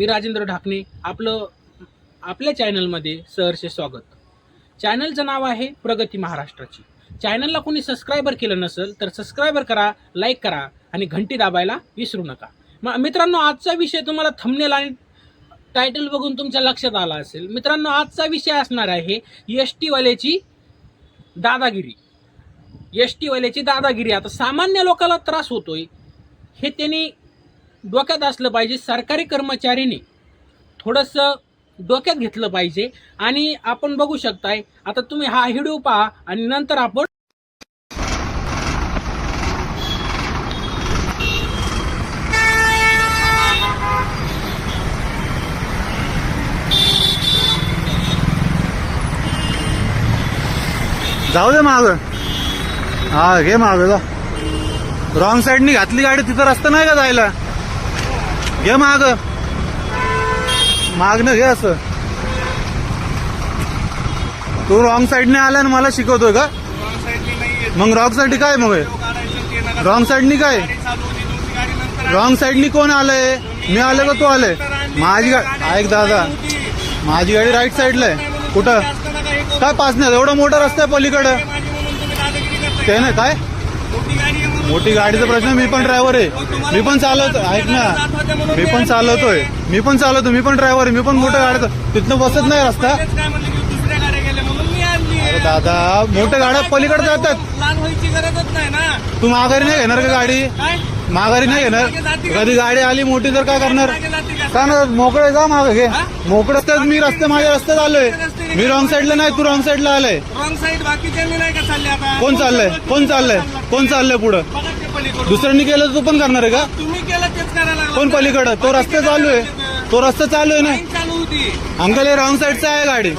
मी राजेंद्र ढाकणे आपलं आपल्या चॅनलमध्ये सहर्षे स्वागत. चॅनलचं नाव आहे प्रगती महाराष्ट्राची. चॅनलला कोणी सबस्क्रायबर केलं नसेल तर सबस्क्रायबर करा लाईक करा आणि घंटी दाबायला विसरू नका. मग मित्रांनो आजचा विषय तुम्हाला थंबनेल आणि टायटल बघून तुमच्या लक्षात आला असेल. मित्रांनो आजचा विषय असणार आहे एस टीवाल्याची दादागिरी. एस टीवाल्याची दादागिरी. आता सामान्य लोकांना त्रास होतोय. हे त्यांनी डोक्यात असलं पाहिजे सरकारी कर्मचारीने थोडंसं डोक्यात घेतलं पाहिजे. आणि आपण बघू शकताय आता तुम्ही हा व्हिडिओ पहा आणि नंतर आपण जाऊ दे माग. हा घे माग रॉंग साईडनी घातली गाडी तिथं रस्ता नाही का जायला? घे माग. मागणं घे असं. तू रॉंग साईडने आला ना मला शिकवतोय का? मग रॉंग साईड काय मग रॉंग साईडनी काय? रॉंग साईडनी कोण आलंय? मी आलोय का तू आलंय? माझी गाडी ऐक दादा. माझी गाडी राईट साईडला आहे. कुठं? काय पाच नाही? एवढा मोठा रस्ता आहे पलीकडं. ते नाही काय? मोठी गाडीचा प्रश्न मी पण ड्रायव्हर आहे. मी पण चालवतो ऐक ना. मी पण चालवतोय. मी पण चालवतो मी पण ड्रायव्हर आहे. मी पण मोठ्या गाड्या तिथनं बसत नाही रस्ता. दादा मोठ्या गाड्या पलीकडे जातात. लहान व्हायची गरजच नाही ना. तू माघारी नाही घेणार का गाडी? माघारी नाही घेणार. कधी गाडी आली मोठी तर काय करणार? का ना मोकळे जा मागे घे. मोकळं रस्त्यात मी रस्ते माझ्या रस्त्यात आलोय. मी रॉंग साईडला नाही तू रॉंग साईडला आलाय. रॉंग साईड बाकीच्यांनी नाही का चालले आता? कोण चाललंय? कोण चाललंय? कोण चाललंय पुढं. दुसऱ्यांनी केलं तर तू पण करणार आहे का? तुम्ही केलं तेच करायला लागला. कोण पलीकडं? तो रस्ता चालू आहे. तो. रस्ता चालू आहे ना? लाईन चालू होती. अंकल हे रॉंग साईडचा आहे गाडी.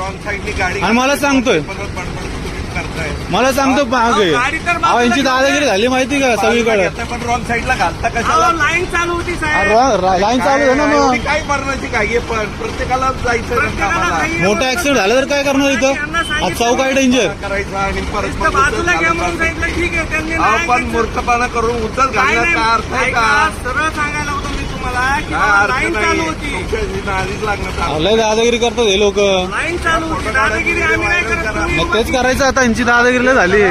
आणि मला सांगतोय परत बडबड तुम्ही करताय मला सांगतो अहो, यांची दादागिरी झाली माहिती का सगळीकडे? पण रॉंग साईडला घालता कशाला? लाईन चालू होती साहेब. लाईन चालू आहे ना काय- मग? एवढी काय मरणाची काय आहे पण प्रत्येकाला जायचं प्रत्येकाला कामाला मोठा ऍक्सिडेंट झाला तर काय करणार इथं? आज चौक आहे डेंजर करायचं आणि परत मग बाजूला घ्या उचल म्हणून घालून सांगितलं ठीक आहे. त्यांनी अहो, नाही पण घेतलं. मूर्खपणा करून उचल काय घालण्यात नाही, काय अर्थ आहे ऐका, का? सरळ सांगायला की बाबा लाईन चालू होती. लय दादागिरी करतात हे लोक. लाईन चालू होती. दादागिरी आम्ही नाही करत. तुम्ही मग तेच करायचं आता यांची दादागिरी लय झाली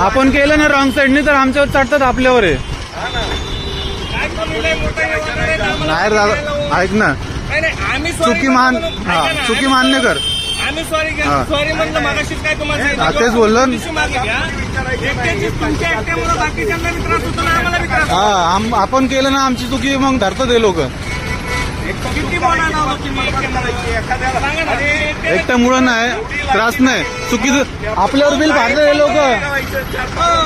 आपण केलं ना रॉंग साईडनी तर आमच्यावर चढतात आपल्यावर आहे काय करू? लय मोठं हे वगैरे तर आम्हाला नाही दादा ऐक ना. नाही, नाही, आम्ही sorry चुकी मान म्हणून- हा ऐका ना, चुकी आम्ही- मान्य कर. आम्ही सॉरी. सॉरी म्हणलं मगाशीच काय तुम्हाला सांगितलं. तेच बोललो. थोडीशी मागे घ्या. एकट्याचीच तुमच्या एकट्यामुळं बाकीच्यांना बी त्रास होतो ना आम्हाला बी त्रास हा आम- आपण केलं ना आमची चुकी मग धरतात हे लोक तुम्ही? सांगा ना. एकट्या- एकट्यामुळं नाही त्रास नाही चुकीचं आपल्यावर बिल फाडतात हे लोक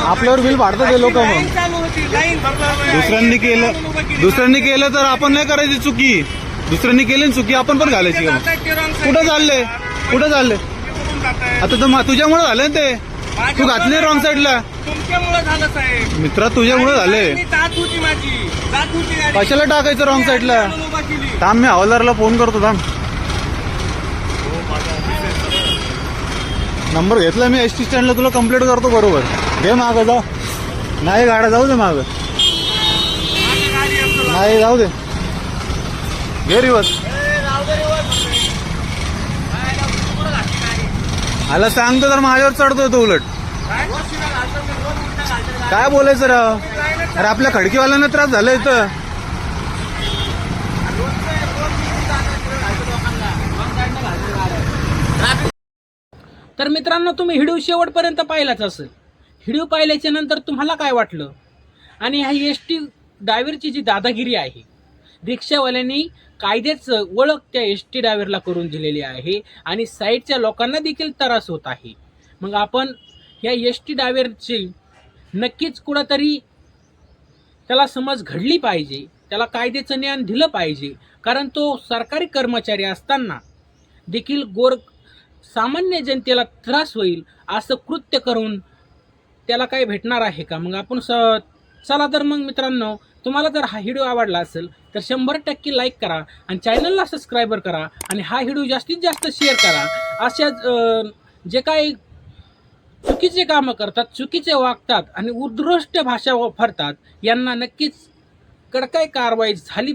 आपल्यावर बिल फाडतात हे लोक लाईन मग चालू होती लाईन दुसऱ्यांनी केलं दुसऱ्यांनी केलं तर आपण नाही करायची चुकी दुसऱ्यांनी केली ना चुकी आपण पण घालायची कुठं चाललंय कुठं चाललंय? आता तर तुझ्यामुळे झालं ना ते तू घातली रॉंग साईडला तुमच्यामुळे झालं साहेब. मित्रा तुझ्यामुळे झालंय. गाडी जात होती माझी. जात होती गाडी कशाला टाकायचं रॉंग साईडला म्हणून उभा केली. थांब मी हवालदारला फोन करतो थांब. नंबर घेतला मी एस टी स्टँडला तुला कंप्लीट करतो बरोबर. घे माग जा नाही गाड्या जाऊ दे माग. माझी गाडी नाही जाऊ दे. घे रिवर्स आला सांगतो तर माझ्यावर चढतो तो उलट. काय बोलायचं राव? अरे आपल्या खडकीवाल्यांना त्रास झाला इथं. तर मित्रांनो तुम्ही हिडिओ शेवटपर्यंत पाहिलाच असेल. हिडिओ पाहिल्याच्या नंतर तुम्हाला काय वाटलं? आणि ह्या एस टी ड्रायव्हरची जी दादागिरी आहे रिक्षावाल्यांनी कायद्याचं ओळख त्या एस टी ड्रायव्हरला करून दिलेली आहे आणि साईडच्या लोकांना देखील त्रास होत आहे. मग आपण या एस टी ड्रायव्हरची नक्कीच कुठंतरी त्याला समज घडली पाहिजे त्याला कायद्याचं ज्ञान दिलं पाहिजे कारण तो सरकारी कर्मचारी असताना देखील गोर सामान्य जनतेला त्रास होईल असं कृत्य करून त्याला काही भेटणार आहे का? मग आपण स चला तर मग मित्रांनो तुम्हाला जर हा व्हिडिओ आवडला असेल तर शंभर टक्के लाईक करा आणि चॅनलला सबस्क्रायबर करा आणि हा व्हिडिओ जास्तीत जास्त शेअर करा. अशा जे काही चुकीचे कामं करतात चुकीचे वागतात आणि उद्दृष्ट भाषा वापरतात यांना नक्कीच कडकाई कारवाई झाली